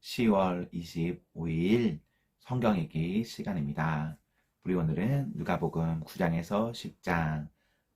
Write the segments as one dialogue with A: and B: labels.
A: 10월 25일 성경 읽기 시간입니다. 우리 오늘은 누가복음 9장에서 10장,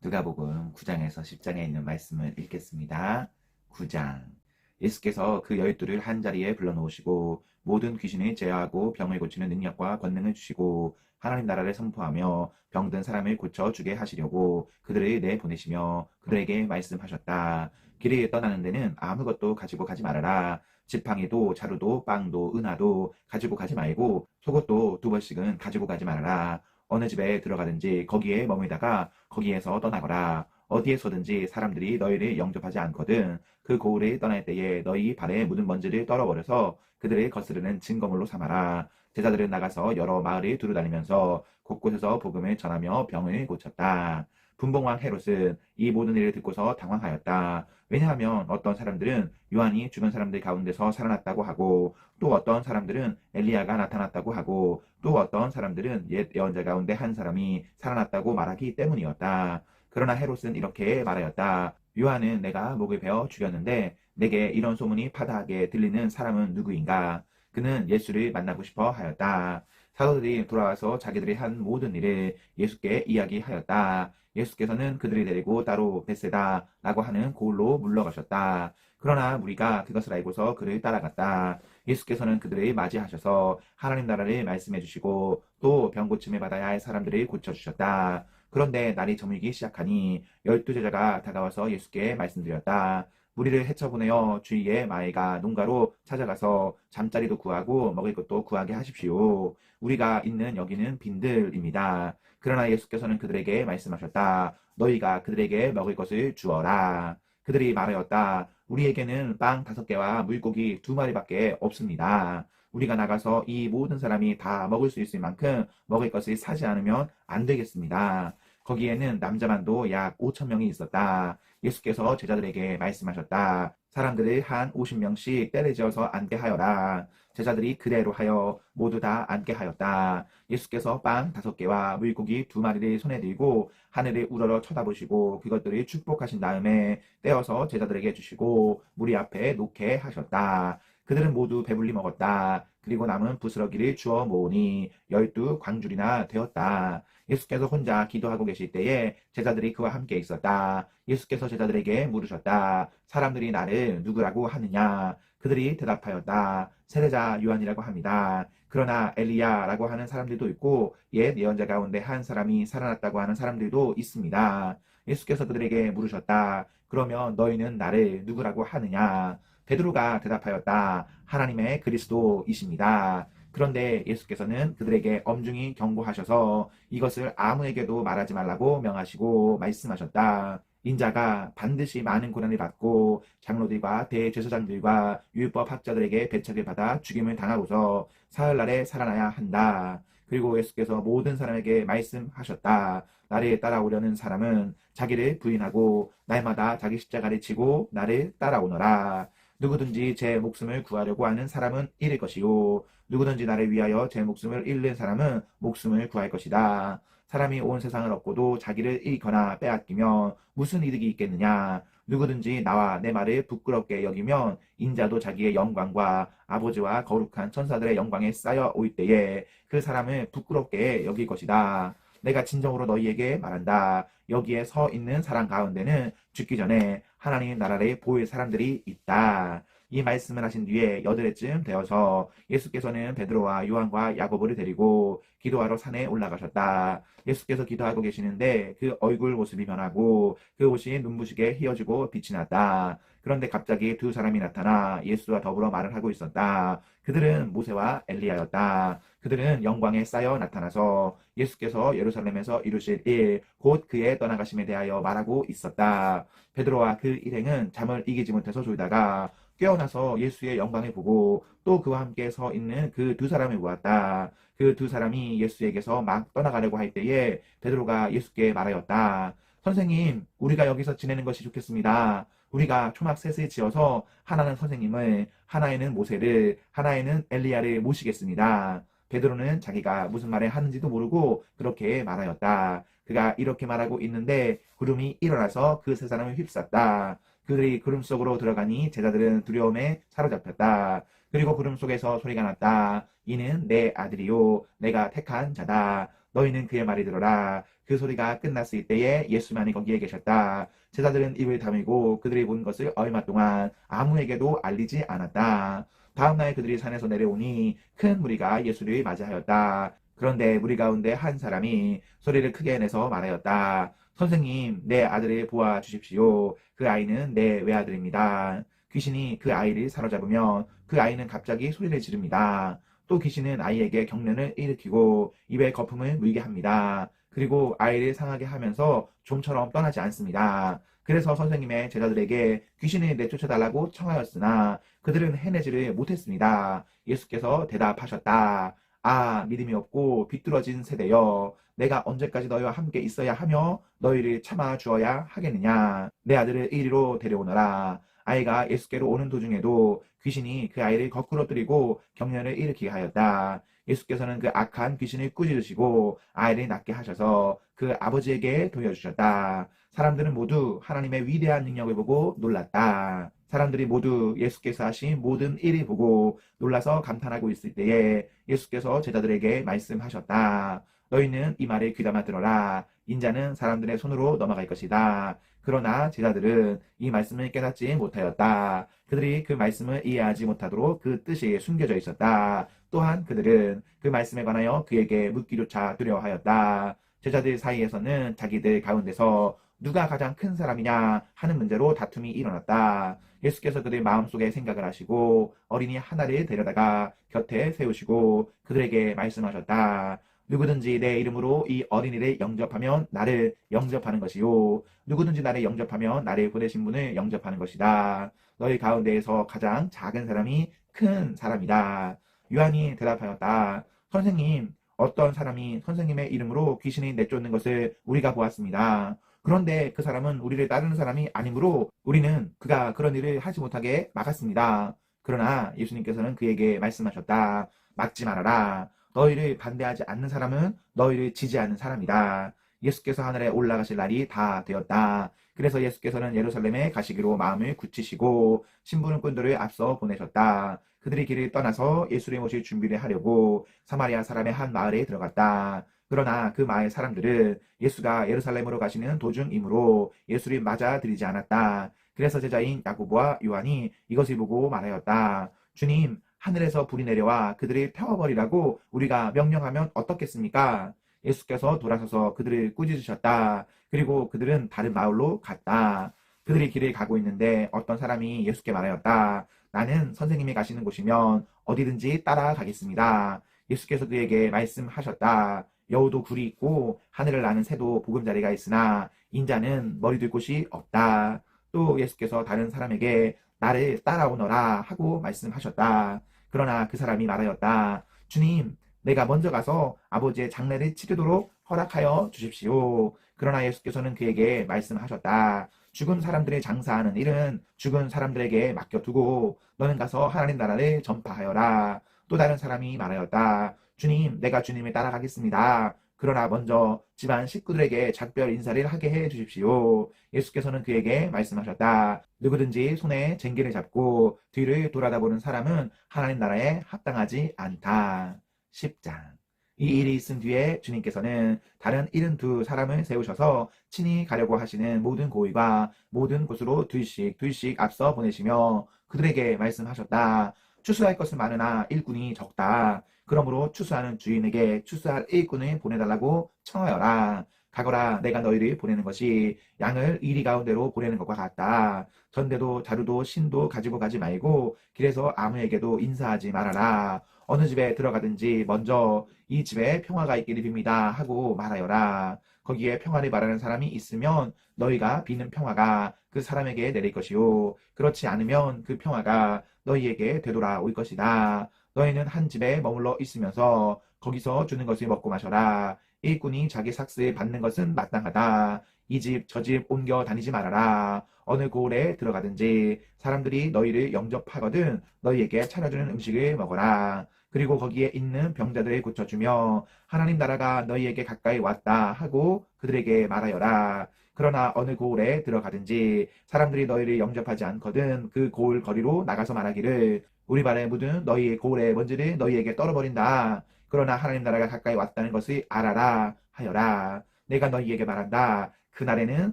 A: 누가복음 9장에서 10장에 있는 말씀을 읽겠습니다. 9장. 예수께서 그 열두를 한 자리에 불러놓으시고 모든 귀신을 제어하고 병을 고치는 능력과 권능을 주시고 하나님 나라를 선포하며 병든 사람을 고쳐 주게 하시려고 그들을 내보내시며 그들에게 말씀하셨다. 길에 떠나는 데는 아무것도 가지고 가지 말아라. 지팡이도 자루도 빵도 은하도 가지고 가지 말고 속옷도 두 벌씩은 가지고 가지 말아라. 어느 집에 들어가든지 거기에 머물다가 거기에서 떠나거라. 어디에서든지 사람들이 너희를 영접하지 않거든 그 고을에 떠날 때에 너희 발에 묻은 먼지를 떨어버려서 그들을 거스르는 증거물로 삼아라. 제자들은 나가서 여러 마을을 두루다니면서 곳곳에서 복음을 전하며 병을 고쳤다. 분봉왕 헤롯은 이 모든 일을 듣고서 당황하였다. 왜냐하면 어떤 사람들은 요한이 죽은 사람들 가운데서 살아났다고 하고 또 어떤 사람들은 엘리야가 나타났다고 하고 또 어떤 사람들은 옛 예언자 가운데 한 사람이 살아났다고 말하기 때문이었다. 그러나 헤롯은 이렇게 말하였다. 요한은 내가 목을 베어 죽였는데 내게 이런 소문이 파다하게 들리는 사람은 누구인가? 그는 예수를 만나고 싶어 하였다. 사도들이 돌아와서 자기들이 한 모든 일을 예수께 이야기하였다. 예수께서는 그들을 데리고 따로 베세다라고 하는 고을로 물러가셨다. 그러나 우리가 그것을 알고서 그를 따라갔다. 예수께서는 그들을 맞이하셔서 하나님 나라를 말씀해 주시고 또 병 고침을 받아야 할 사람들을 고쳐 주셨다. 그런데 날이 저물기 시작하니 열두 제자가 다가와서 예수께 말씀드렸다. 무리를 헤쳐보내어 주위의 마이가 농가로 찾아가서 잠자리도 구하고 먹을 것도 구하게 하십시오. 우리가 있는 여기는 빈들입니다. 그러나 예수께서는 그들에게 말씀하셨다. 너희가 그들에게 먹을 것을 주어라. 그들이 말하였다. 우리에게는 빵 다섯 개와 물고기 두 마리밖에 없습니다. 우리가 나가서 이 모든 사람이 다 먹을 수 있을 만큼 먹을 것을 사지 않으면 안 되겠습니다. 거기에는 남자만도 약 5천 명이 있었다. 예수께서 제자들에게 말씀하셨다. 사람들을 한 50명씩 때려지어서 앉게 하여라. 제자들이 그대로 하여 모두 다 앉게 하였다. 예수께서 빵 다섯 개와 물고기 두 마리를 손에 들고 하늘을 우러러 쳐다보시고 그것들을 축복하신 다음에 떼어서 제자들에게 주시고 무리 앞에 놓게 하셨다. 그들은 모두 배불리 먹었다. 그리고 남은 부스러기를 주어 모으니 열두 광줄이나 되었다. 예수께서 혼자 기도하고 계실 때에 제자들이 그와 함께 있었다. 예수께서 제자들에게 물으셨다. 사람들이 나를 누구라고 하느냐? 그들이 대답하였다. 세례자 요한이라고 합니다. 그러나 엘리야라고 하는 사람들도 있고 옛 예언자 가운데 한 사람이 살아났다고 하는 사람들도 있습니다. 예수께서 그들에게 물으셨다. 그러면 너희는 나를 누구라고 하느냐? 베드로가 대답하였다. 하나님의 그리스도이십니다. 그런데 예수께서는 그들에게 엄중히 경고하셔서 이것을 아무에게도 말하지 말라고 명하시고 말씀하셨다. 인자가 반드시 많은 고난을 받고 장로들과 대제사장들과 율법 학자들에게 배척을 받아 죽임을 당하고서 사흘날에 살아나야 한다. 그리고 예수께서 모든 사람에게 말씀하셨다. 나를 따라오려는 사람은 자기를 부인하고 날마다 자기 십자가를 지고 나를 따라오너라. 누구든지 제 목숨을 구하려고 하는 사람은 잃을 것이요. 누구든지 나를 위하여 제 목숨을 잃는 사람은 목숨을 구할 것이다. 사람이 온 세상을 얻고도 자기를 잃거나 빼앗기면 무슨 이득이 있겠느냐? 누구든지 나와 내 말을 부끄럽게 여기면 인자도 자기의 영광과 아버지와 거룩한 천사들의 영광에 쌓여 올 때에 그 사람을 부끄럽게 여길 것이다. 내가 진정으로 너희에게 말한다. 여기에 서 있는 사람 가운데는 죽기 전에 하나님 나라를 보일 사람들이 있다. 이 말씀을 하신 뒤에 여드레쯤 되어서 예수께서는 베드로와 요한과 야고보를 데리고 기도하러 산에 올라가셨다. 예수께서 기도하고 계시는데 그 얼굴 모습이 변하고 그 옷이 눈부시게 휘어지고 빛이 났다. 그런데 갑자기 두 사람이 나타나 예수와 더불어 말을 하고 있었다. 그들은 모세와 엘리야였다. 그들은 영광에 쌓여 나타나서 예수께서 예루살렘에서 이루실 일, 곧 그의 떠나가심에 대하여 말하고 있었다. 베드로와 그 일행은 잠을 이기지 못해서 졸다가 깨어나서 예수의 영광을 보고 또 그와 함께 서 있는 그 두 사람을 보았다. 그 두 사람이 예수에게서 막 떠나가려고 할 때에 베드로가 예수께 말하였다. 선생님, 우리가 여기서 지내는 것이 좋겠습니다. 우리가 초막 셋을 지어서 하나는 선생님을, 하나에는 모세를, 하나에는 엘리야를 모시겠습니다. 베드로는 자기가 무슨 말을 하는지도 모르고 그렇게 말하였다. 그가 이렇게 말하고 있는데 구름이 일어나서 그 세 사람을 휩쌌다. 그들이 구름 속으로 들어가니 제자들은 두려움에 사로잡혔다. 그리고 구름 속에서 소리가 났다. 이는 내 아들이요. 내가 택한 자다. 너희는 그의 말을 들어라. 그 소리가 끝났을 때에 예수만이 거기에 계셨다. 제자들은 입을 다물고 그들이 본 것을 얼마 동안 아무에게도 알리지 않았다. 다음날 그들이 산에서 내려오니 큰 무리가 예수를 맞이하였다. 그런데 무리 가운데 한 사람이 소리를 크게 내서 말하였다. 선생님, 내 아들을 보아 주십시오. 그 아이는 내 외아들입니다. 귀신이 그 아이를 사로잡으면 그 아이는 갑자기 소리를 지릅니다. 또 귀신은 아이에게 경련을 일으키고 입에 거품을 물게 합니다. 그리고 아이를 상하게 하면서 좀처럼 떠나지 않습니다. 그래서 선생님의 제자들에게 귀신을 내쫓아달라고 청하였으나 그들은 해내지를 못했습니다. 예수께서 대답하셨다. 아, 믿음이 없고 비뚤어진 세대여. 내가 언제까지 너희와 함께 있어야 하며 너희를 참아 주어야 하겠느냐. 내 아들을 이리로 데려오너라. 아이가 예수께로 오는 도중에도 귀신이 그 아이를 거꾸로 뜨리고 경련을 일으키게 하였다. 예수께서는 그 악한 귀신을 꾸짖으시고 아이를 낫게 하셔서 그 아버지에게 돌려주셨다. 사람들은 모두 하나님의 위대한 능력을 보고 놀랐다. 사람들이 모두 예수께서 하신 모든 일을 보고 놀라서 감탄하고 있을 때에 예수께서 제자들에게 말씀하셨다. 너희는 이 말을 귀담아 들어라. 인자는 사람들의 손으로 넘어갈 것이다. 그러나 제자들은 이 말씀을 깨닫지 못하였다. 그들이 그 말씀을 이해하지 못하도록 그 뜻이 숨겨져 있었다. 또한 그들은 그 말씀에 관하여 그에게 묻기조차 두려워하였다. 제자들 사이에서는 자기들 가운데서 누가 가장 큰 사람이냐 하는 문제로 다툼이 일어났다. 예수께서 그들 마음속에 생각을 하시고 어린이 하나를 데려다가 곁에 세우시고 그들에게 말씀하셨다. 누구든지 내 이름으로 이 어린이를 영접하면 나를 영접하는 것이요. 누구든지 나를 영접하면 나를 보내신 분을 영접하는 것이다. 너희 가운데에서 가장 작은 사람이 큰 사람이다. 요한이 대답하였다. 선생님, 어떤 사람이 선생님의 이름으로 귀신이 내쫓는 것을 우리가 보았습니다. 그런데 그 사람은 우리를 따르는 사람이 아니므로 우리는 그가 그런 일을 하지 못하게 막았습니다. 그러나 예수님께서는 그에게 말씀하셨다. 막지 말아라. 너희를 반대하지 않는 사람은 너희를 지지하는 사람이다. 예수께서 하늘에 올라가실 날이 다 되었다. 그래서 예수께서는 예루살렘에 가시기로 마음을 굳히시고 심부름꾼들을 앞서 보내셨다. 그들이 길을 떠나서 예수를 모실 준비를 하려고 사마리아 사람의 한 마을에 들어갔다. 그러나 그 마을 사람들은 예수가 예루살렘으로 가시는 도중이므로 예수를 맞아들이지 않았다. 그래서 제자인 야고보와 요한이 이것을 보고 말하였다. 주님, 하늘에서 불이 내려와 그들을 태워버리라고 우리가 명령하면 어떻겠습니까? 예수께서 돌아서서 그들을 꾸짖으셨다. 그리고 그들은 다른 마을로 갔다. 그들이 길을 가고 있는데 어떤 사람이 예수께 말하였다. 나는 선생님이 가시는 곳이면 어디든지 따라가겠습니다. 예수께서 그에게 말씀하셨다. 여우도 굴이 있고 하늘을 나는 새도 보금자리가 있으나 인자는 머리 둘 곳이 없다. 또 예수께서 다른 사람에게 나를 따라오너라 하고 말씀하셨다. 그러나 그 사람이 말하였다. 주님, 내가 먼저 가서 아버지의 장례를 치르도록 허락하여 주십시오. 그러나 예수께서는 그에게 말씀하셨다. 죽은 사람들의 장사하는 일은 죽은 사람들에게 맡겨두고 너는 가서 하나님 나라를 전파하여라. 또 다른 사람이 말하였다. 주님, 내가 주님을 따라가겠습니다. 그러나 먼저 집안 식구들에게 작별 인사를 하게 해 주십시오. 예수께서는 그에게 말씀하셨다. 누구든지 손에 쟁기를 잡고 뒤를 돌아다보는 사람은 하나님 나라에 합당하지 않다. 10장. 이 일이 있은 뒤에 주님께서는 다른 72 사람을 세우셔서 친히 가려고 하시는 모든 고위가 모든 곳으로 둘씩 둘씩 앞서 보내시며 그들에게 말씀하셨다. 추수할 것은 많으나 일꾼이 적다. 그러므로 추수하는 주인에게 추수할 일꾼을 보내달라고 청하여라. 가거라 내가 너희를 보내는 것이 양을 이리 가운데로 보내는 것과 같다. 전대도 자루도 신도 가지고 가지 말고 길에서 아무에게도 인사하지 말아라. 어느 집에 들어가든지 먼저 이 집에 평화가 있기를 빕니다 하고 말하여라. 거기에 평화를 말하는 사람이 있으면 너희가 비는 평화가 그 사람에게 내릴 것이요. 그렇지 않으면 그 평화가 너희에게 되돌아올 것이다. 너희는 한 집에 머물러 있으면서 거기서 주는 것을 먹고 마셔라. 일꾼이 자기 삭스에 받는 것은 마땅하다. 이 집 저 집 옮겨 다니지 말아라. 어느 고을에 들어가든지 사람들이 너희를 영접하거든 너희에게 차려주는 음식을 먹어라. 그리고 거기에 있는 병자들을 고쳐주며 하나님 나라가 너희에게 가까이 왔다 하고 그들에게 말하여라. 그러나 어느 고을에 들어가든지 사람들이 너희를 영접하지 않거든 그 고을 거리로 나가서 말하기를 우리 발에 묻은 너희의 고울의 먼지를 너희에게 떨어버린다. 그러나 하나님 나라가 가까이 왔다는 것을 알아라 하여라. 내가 너희에게 말한다. 그날에는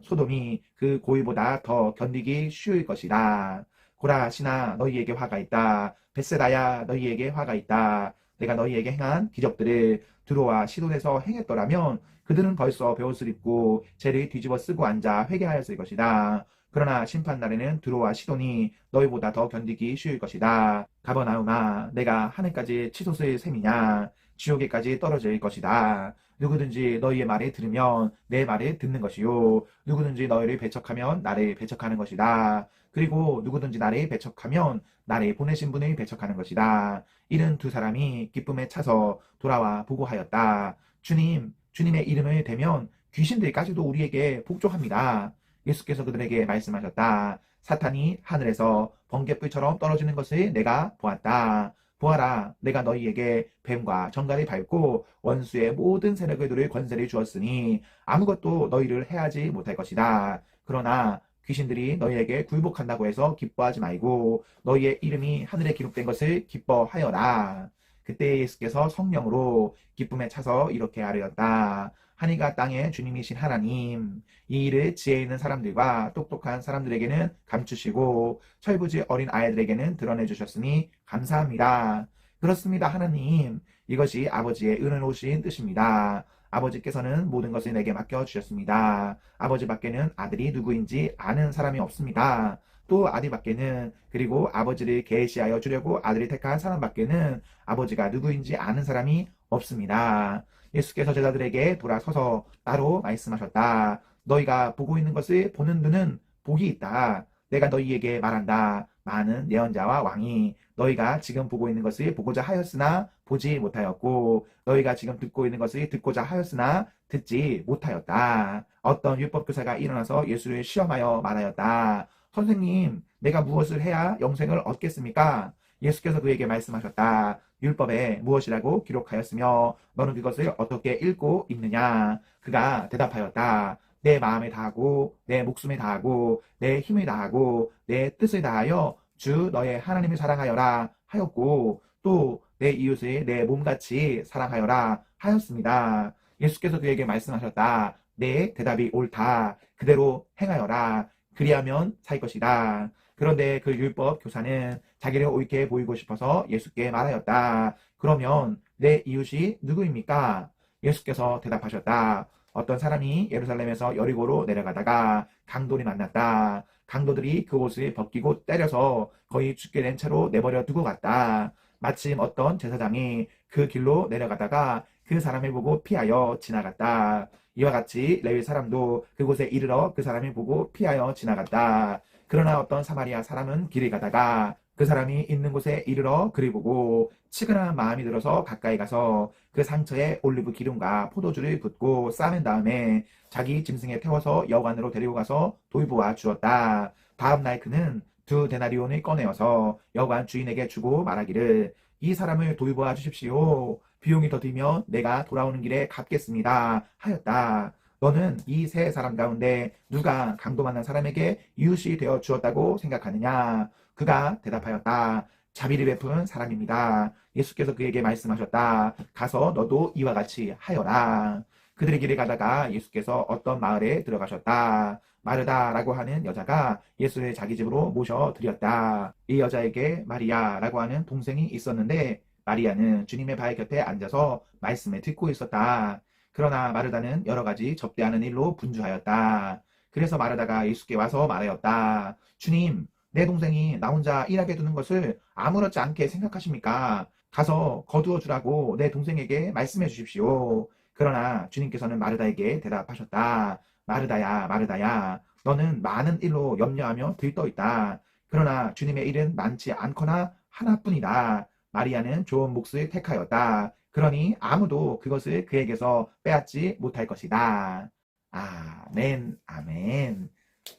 A: 소돔이 그 고의보다 더 견디기 쉬울 것이다. 고라 시나 너희에게 화가 있다. 베세다야 너희에게 화가 있다. 내가 너희에게 행한 기적들을 두로와 시돈에서 행했더라면 그들은 벌써 베옷을 입고 죄를 뒤집어 쓰고 앉아 회개하였을 것이다. 그러나 심판 날에는 두로와 시돈이 너희보다 더 견디기 쉬울 것이다. 가버나움아 내가 하늘까지 치솟을 셈이냐 지옥에까지 떨어질 것이다. 누구든지 너희의 말을 들으면 내 말을 듣는 것이요 누구든지 너희를 배척하면 나를 배척하는 것이다. 그리고 누구든지 나를 배척하면 나를 보내신 분을 배척하는 것이다. 이른 두 사람이 기쁨에 차서 돌아와 보고하였다. 주님, 주님의 이름을 대면 귀신들까지도 우리에게 복종합니다. 예수께서 그들에게 말씀하셨다. 사탄이 하늘에서 번개불처럼 떨어지는 것을 내가 보았다. 보아라, 내가 너희에게 뱀과 정갈이 밟고 원수의 모든 누릴 권세를 주었으니 아무것도 너희를 해하지 못할 것이다. 그러나 귀신들이 너희에게 굴복한다고 해서 기뻐하지 말고 너희의 이름이 하늘에 기록된 것을 기뻐하여라. 그때 예수께서 성령으로 기쁨에 차서 이렇게 아뢰었다. 하늘과 땅의 주님이신 하나님, 이 일을 지혜 있는 사람들과 똑똑한 사람들에게는 감추시고 철부지 어린 아이들에게는 드러내 주셨으니 감사합니다. 그렇습니다, 하나님. 이것이 아버지의 은혜로우신 뜻입니다. 아버지께서는 모든 것을 내게 맡겨 주셨습니다. 아버지 밖에는 아들이 누구인지 아는 사람이 없습니다. 또 아들 밖에는 그리고 아버지를 계시하여 주려고 아들이 택한 사람 밖에는 아버지가 누구인지 아는 사람이 없습니다. 예수께서 제자들에게 돌아서서 따로 말씀하셨다. 너희가 보고 있는 것을 보는 눈은 복이 있다. 내가 너희에게 말한다. 많은 예언자와 왕이 너희가 지금 보고 있는 것을 보고자 하였으나 보지 못하였고 너희가 지금 듣고 있는 것을 듣고자 하였으나 듣지 못하였다. 어떤 율법교사가 일어나서 예수를 시험하여 말하였다. 선생님, 내가 무엇을 해야 영생을 얻겠습니까? 예수께서 그에게 말씀하셨다. 율법에 무엇이라고 기록하였으며 너는 그것을 어떻게 읽고 있느냐? 그가 대답하였다. 내 마음에 다하고 내 목숨에 다하고 내 힘을 다하고 내 뜻을 다하여 주 너의 하나님을 사랑하여라 하였고 또 내 이웃을 내 몸같이 사랑하여라 하였습니다. 예수께서 그에게 말씀하셨다. 내 대답이 옳다. 그대로 행하여라. 그리하면 살 것이다. 그런데 그 율법 교사는 자기를 옳게 보이고 싶어서 예수께 말하였다. 그러면 내 이웃이 누구입니까? 예수께서 대답하셨다. 어떤 사람이 예루살렘에서 여리고로 내려가다가 강돌이 만났다. 강도들이 그 옷을 벗기고 때려서 거의 죽게 된 채로 내버려 두고 갔다. 마침 어떤 제사장이 그 길로 내려가다가 그 사람을 보고 피하여 지나갔다. 이와 같이 레위 사람도 그곳에 이르러 그 사람을 보고 피하여 지나갔다. 그러나 어떤 사마리아 사람은 길을 가다가 그 사람이 있는 곳에 이르러 그를 보고 치근한 마음이 들어서 가까이 가서 그 상처에 올리브 기름과 포도주를 붓고 싸맨 다음에 자기 짐승에 태워서 여관으로 데리고 가서 돌보아 주었다. 다음 날 그는 두 데나리온을 꺼내어서 여관 주인에게 주고 말하기를 이 사람을 돌보아 주십시오. 비용이 더 들면 내가 돌아오는 길에 갚겠습니다. 하였다. 너는 이 세 사람 가운데 누가 강도 만난 사람에게 이웃이 되어 주었다고 생각하느냐? 그가 대답하였다. 자비를 베푼 사람입니다. 예수께서 그에게 말씀하셨다. 가서 너도 이와 같이 하여라. 그들의 길을 가다가 예수께서 어떤 마을에 들어가셨다. 마르다라고 하는 여자가 예수를 자기 집으로 모셔 드렸다. 이 여자에게 마리아라고 하는 동생이 있었는데 마리아는 주님의 발 곁에 앉아서 말씀을 듣고 있었다. 그러나 마르다는 여러 가지 접대하는 일로 분주하였다. 그래서 마르다가 예수께 와서 말하였다. 주님, 내 동생이 나 혼자 일하게 두는 것을 아무렇지 않게 생각하십니까? 가서 거두어 주라고 내 동생에게 말씀해 주십시오. 그러나 주님께서는 마르다에게 대답하셨다. 마르다야, 마르다야, 너는 많은 일로 염려하며 들떠 있다. 그러나 주님의 일은 많지 않거나 하나뿐이다. 마리아는 좋은 몫을 택하였다. 그러니 아무도 그것을 그에게서 빼앗지 못할 것이다. 아멘, 아멘.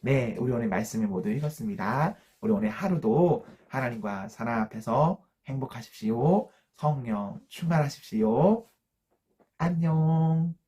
A: 네, 우리 오늘 말씀을 모두 읽었습니다. 우리 오늘 하루도 하나님과 사랑 앞에서 행복하십시오. 성령 충만하십시오. 안녕.